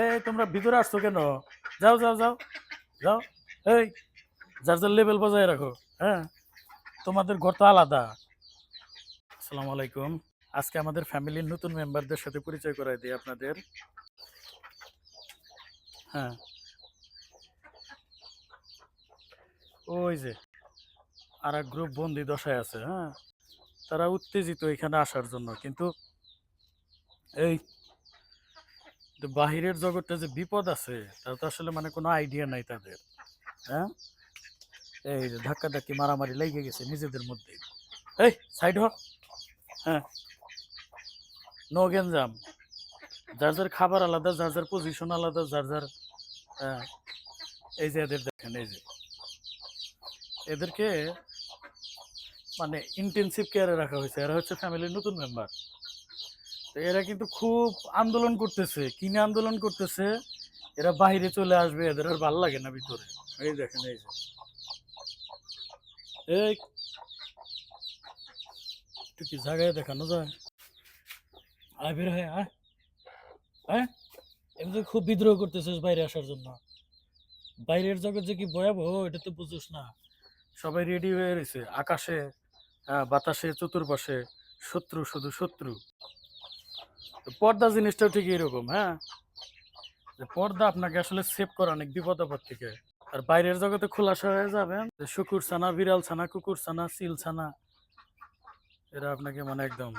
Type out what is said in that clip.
এই, তোমরা ভিতরে আসছো কেন? যাও যাও যাও যাও। এই, যার যার লেভেল বজায় রাখো হ্যাঁ? তোমাদের ঘর তো আলাদা। আসসালামু আলাইকুম। আজকে আমাদের ফ্যামিলির নতুন মেম্বারদের সাথে পরিচয় করাই দিই আপনাদের। হ্যাঁ। ওই যে আর এক গ্রুপ বন্দি দশায় আছে হ্যাঁ? তারা উত্তেজিত এখানে আসার জন্য, কিন্তু এই কিন্তু বাহিরের জগতে যে বিপদ আছে, তার তো আসলে মানে কোনো আইডিয়া নাই তাদের হ্যাঁ? এই যে ধাক্কা ধাক্কি মারামারি লেগে গেছে নিজেদের মধ্যে। এই সাইড হ্যাঁ। নো গেঞ্জাম যার যার খাবার আলাদা, যার যার পজিশন আলাদা, যার যার হ্যাঁ। এই যে এদের দেখেন, এই যে। এদেরকে মানে ইন্টেনসিভ কেয়ারে রাখা হয়েছে। এরা হচ্ছে ফ্যামিলির নতুন মেম্বার তো এরা কিন্তু খুব আন্দোলন করতেছে। কিনে আন্দোলন করতেছে? এরা বাইরে চলে আসবে, এদের আর ভালো লাগে না ভিতরে। এই দেখেন, এই যে। এই। জায়গায় দেখানো যায়? আয় বের হয়, আয়। হ্যাঁ এমনি খুব বিদ্রোহ করতেছিস বাইরে আসার জন্য। বাইরের জগৎ যে কি ভয়াবহ, এটা তো বুঝোস না। সবাই রেডি হয়ে রয়েছে। আকাশে বাতাসে, চতুর্পাশে, শত্রু শুধু শত্রু। পর্দা জিনিসটাও ঠিক এরকম হ্যাঁ? যে পর্দা আপনাকে আসলে সেভ করে অনেক বিপদ আপদ থেকে। আর বাইরের জগতে খোলাসা হয়ে যাবেন, যে শুকুর ছানা, বিড়াল ছানা, কুকুর ছানা চিল ছানা, এরা আপনাকে মানে একদম